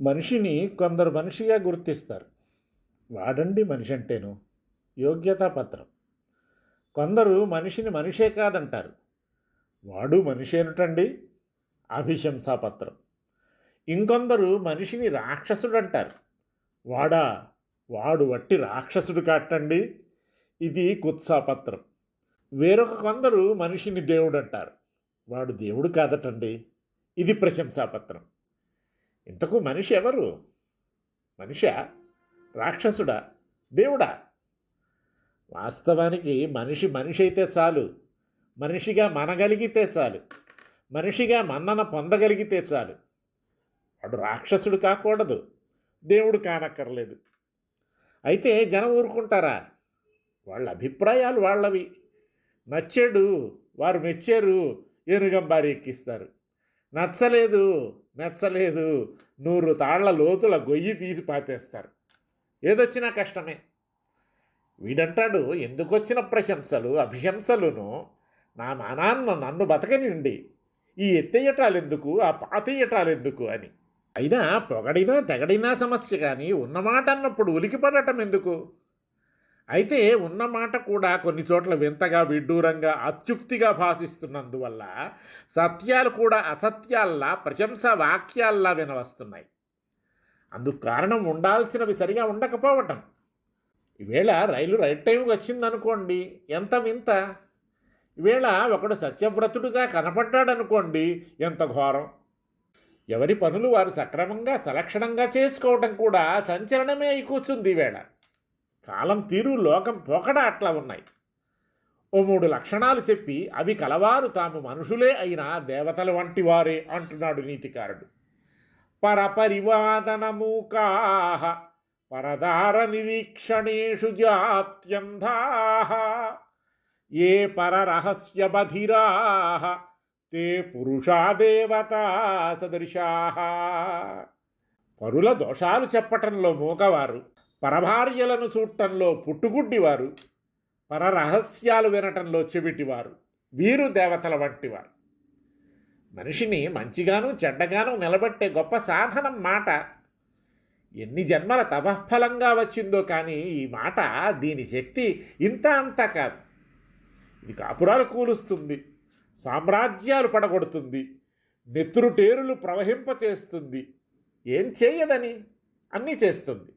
మనిషిని కొందరు మనిషిగా గుర్తిస్తారు. వాడండి మనిషి అంటేను యోగ్యతా పత్రం. కొందరు మనిషిని మనిషే కాదంటారు. వాడు మనిషి ఏమిటండి అభిశంసాపత్రం ఇంకొందరు మనిషిని రాక్షసుడు అంటారు వాడా వాడు వట్టి రాక్షసుడు కాటండి? ఇది కుత్సాపత్రం వేరొక కొందరు మనిషిని దేవుడు అంటారు వాడు దేవుడు కాదటండి? ఇది ప్రశంసాపత్రం ఇంతకు మనిషి ఎవరు? మనిష? రాక్షసుడా? దేవుడా? వాస్తవానికి మనిషి మనిషి అయితే చాలు. మనిషిగా మనగలిగితే చాలు. మనిషిగా మన్నన పొందగలిగితే చాలు. వాడు రాక్షసుడు కాకూడదు. దేవుడు కానక్కర్లేదు. అయితే జనం ఊరుకుంటారా? వాళ్ళ అభిప్రాయాలు వాళ్ళవి. నచ్చాడు వారు మెచ్చారు ఏనుగంబారి ఎక్కిస్తారు. నచ్చలేదు నచ్చలేదు. నూరు తాళ్ళ లోతుల గొయ్యి తీసి పాతేస్తారు. ఏదొచ్చినా కష్టమే. వీడంటాడు ఎందుకు వచ్చిన ప్రశంసలు అభిశంసలును? నా మానాన్న నన్ను బతకనిండి ఈ ఎత్తేయటాలెందుకు ఆ పాతేయటాలెందుకు? అని. అయినా పొగడినా తెగడినా సమస్య కానీ ఉన్నమాట అన్నప్పుడు ఉలికిపడటం ఎందుకు? అయితే ఉన్నమాట కూడా కొన్ని చోట్ల వింతగా విడ్డూరంగా అత్యుక్తిగా భాషిస్తున్నందువల్ల సత్యాలు కూడా అసత్యాల్లా ప్రశంసా వాక్యాల్లా వినవస్తున్నాయి. అందుకు కారణం ఉండాల్సినవి సరిగా ఉండకపోవటం. ఈవేళ రైలు రైట్ టైంకి వచ్చిందనుకోండి ఎంత వింత? ఈవేళ ఒకడు సత్యవ్రతుడుగా కనపడ్డాడనుకోండి ఎంత ఘోరం? ఎవరి పనులు వారు సక్రమంగా సలక్షణంగా చేసుకోవటం కూడా సంచలనమే అయి కూర్చుంది ఈవేళ. కాలం తీరు లోకం పోకడ అట్లా ఉన్నాయి. ఓ మూడు లక్షణాలు చెప్పి అవి కలవారు తాము మనుషులే అయినా దేవతల వంటి వారే అంటున్నాడు నీతికారుడు. పరపరివాదనమూకా పరదార నిరీక్షణేషు జాత్యంధా ఏ పరరహస్యబధిరా తే పురుషా దేవతా సదృశా పరుల దోషాలు చెప్పటంలో మూగవారు పరభార్యలను చూడటంలో పుట్టుగుడ్డివారు పరరహస్యాలు వినటంలో చెవిటివారు వీరు దేవతల వంటివారు. మనిషిని మంచిగాను చెడ్డగాను నిలబెట్టే గొప్ప సాధనం మాట. ఎన్ని జన్మల తపఃఫలంగా వచ్చిందో కానీ ఈ మాట దీని శక్తి ఇంత అంతా కాదు. ఇది కాపురాలు కూలుస్తుంది సామ్రాజ్యాలు పడగొడుతుంది నెత్తురుటేరులు ప్రవహింపచేస్తుంది. ఏం చేయదని? అన్నీ చేస్తుంది.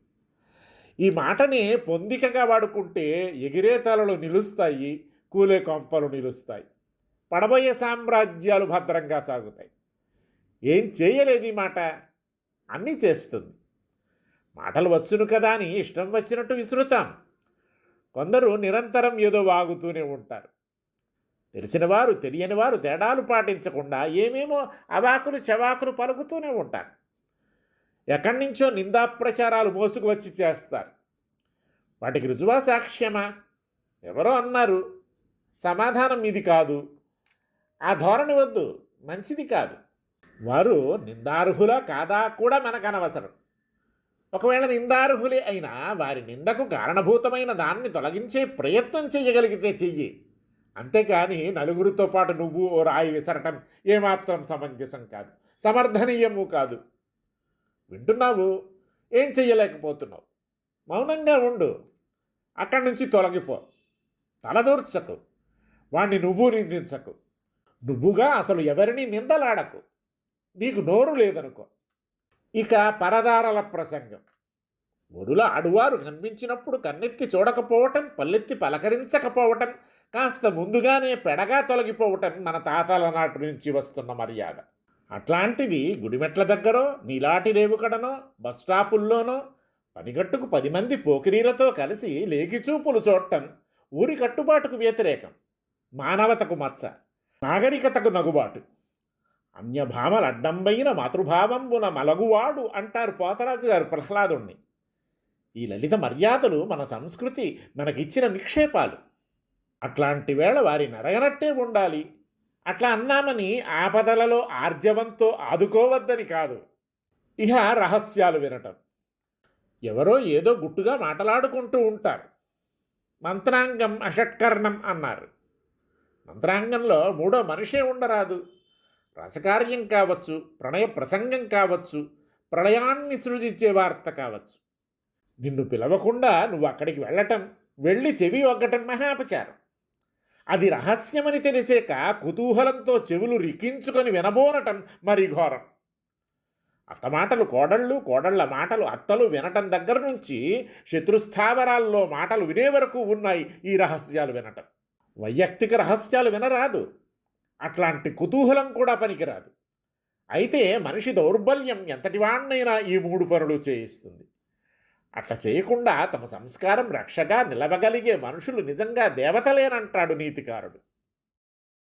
ఈ మాటని పొందికగా వాడుకుంటే ఎగిరే తలలు నిలుస్తాయి కూలే కొంపలు నిలుస్తాయి. పడబోయే సామ్రాజ్యాలు భద్రంగా సాగుతాయి. ఏం చేయలేదు ఈ మాట? అన్నీ చేస్తుంది. మాటలు వచ్చును కదా అని ఇష్టం వచ్చినట్టు విసురుతాం. కొందరు నిరంతరం ఏదో వాగుతూనే ఉంటారు. తెలిసినవారు తెలియనివారు తేడాలు పాటించకుండా ఏమేమో అవాకులు చవాకులు పలుకుతూనే ఉంటారు. ఎక్కడి నుంచో నిందాప్రచారాలు మోసుకు వచ్చి చేస్తారు. వాటికి రుజువా సాక్ష్యమా? ఎవరో అన్నారు. సమాధానం ఇది కాదు. ఆ ధోరణి వద్దు. మంచిది కాదు. వారు నిందార్హులా కాదా కూడా మనకు అనవసరం ఒకవేళ నిందార్హులే అయినా వారి నిందకు కారణభూతమైన దాన్ని తొలగించే ప్రయత్నం చేయగలిగితే చెయ్యి. అంతేకాని నలుగురితో పాటు నువ్వు ఓ రాయి విసరటం ఏమాత్రం సమంజసం కాదు. సమర్థనీయము కాదు. వింటున్నావు? ఏం చెయ్యలేకపోతున్నావు? మౌనంగా ఉండు. అక్కడి నుంచి తొలగిపో. తలదూర్చకు వాణ్ణి నువ్వు నిందించకు. నువ్వుగా అసలు ఎవరిని నిందలాడకు. నీకు నోరు లేదనుకో. ఇక పరదారల ప్రసంగం. ఒరుల ఆడువారు కనిపించినప్పుడు కన్నెత్తి చూడకపోవటం పల్లెత్తి పలకరించకపోవటం కాస్త ముందుగానే పెడగా తొలగిపోవటం మన తాతల నాటి నుంచి వస్తున్న మర్యాద. అట్లాంటిది గుడిమెట్ల దగ్గరో నీలాటి రేవుకడనో బస్ స్టాపుల్లోనో పనిగట్టుకు పది మంది పోకిరీలతో కలిసి లేగిచూపులు చూడటం ఊరి కట్టుబాటుకు వ్యతిరేకం. మానవతకు మచ్చ నాగరికతకు నగుబాటు. అన్యభామల అడ్డంబైన మాతృభావంబున మలగువాడు అంటారు పోతరాజు గారు ప్రహ్లాదుణ్ణి. ఈ లలిత మర్యాదలు మన సంస్కృతి మనకిచ్చిన నిక్షేపాలు. అట్లాంటి వేళ వారి నరగనట్టే ఉండాలి. అట్లా అన్నామని ఆపదలలో ఆర్జవంతో ఆదుకోవద్దని కాదు. ఇహ రహస్యాలు వినటం. ఎవరో ఏదో గుట్టుగా మాటలాడుకుంటూ ఉంటారు. మంత్రాంగం అషట్కర్ణం అన్నారు. మంత్రాంగంలో మూడో మనిషే ఉండరాదు. రసకార్యం కావచ్చు ప్రణయ ప్రసంగం కావచ్చు ప్రళయాన్ని సృజించే వార్త కావచ్చు. నిన్ను పిలవకుండా నువ్వు అక్కడికి వెళ్ళటం వెళ్ళి చెవి ఒగ్గటం మహాపచారం. అది రహస్యమని తెలిసాక కుతూహలంతో చెవులు రికించుకొని వినబోనటం మరి ఘోరం. అత్త మాటలు కోడళ్ళు కోడళ్ళ మాటలు అత్తలు వినటం దగ్గర నుంచి శత్రుస్థావరాల్లో మాటలు వినే వరకు ఉన్నాయి ఈ రహస్యాలు వినటం. వైయక్తిక రహస్యాలు వినరాదు. అట్లాంటి కుతూహలం కూడా పనికిరాదు. అయితే మనిషి దౌర్బల్యం ఎంతటి వాణ్ణైనా ఈ మూడు పనులు చేయిస్తుంది. అట్లా చేయకుండా తమ సంస్కారం రక్షగా నిలవగలిగే మనుషులు నిజంగా దేవతలేనంటాడు నీతికారుడు.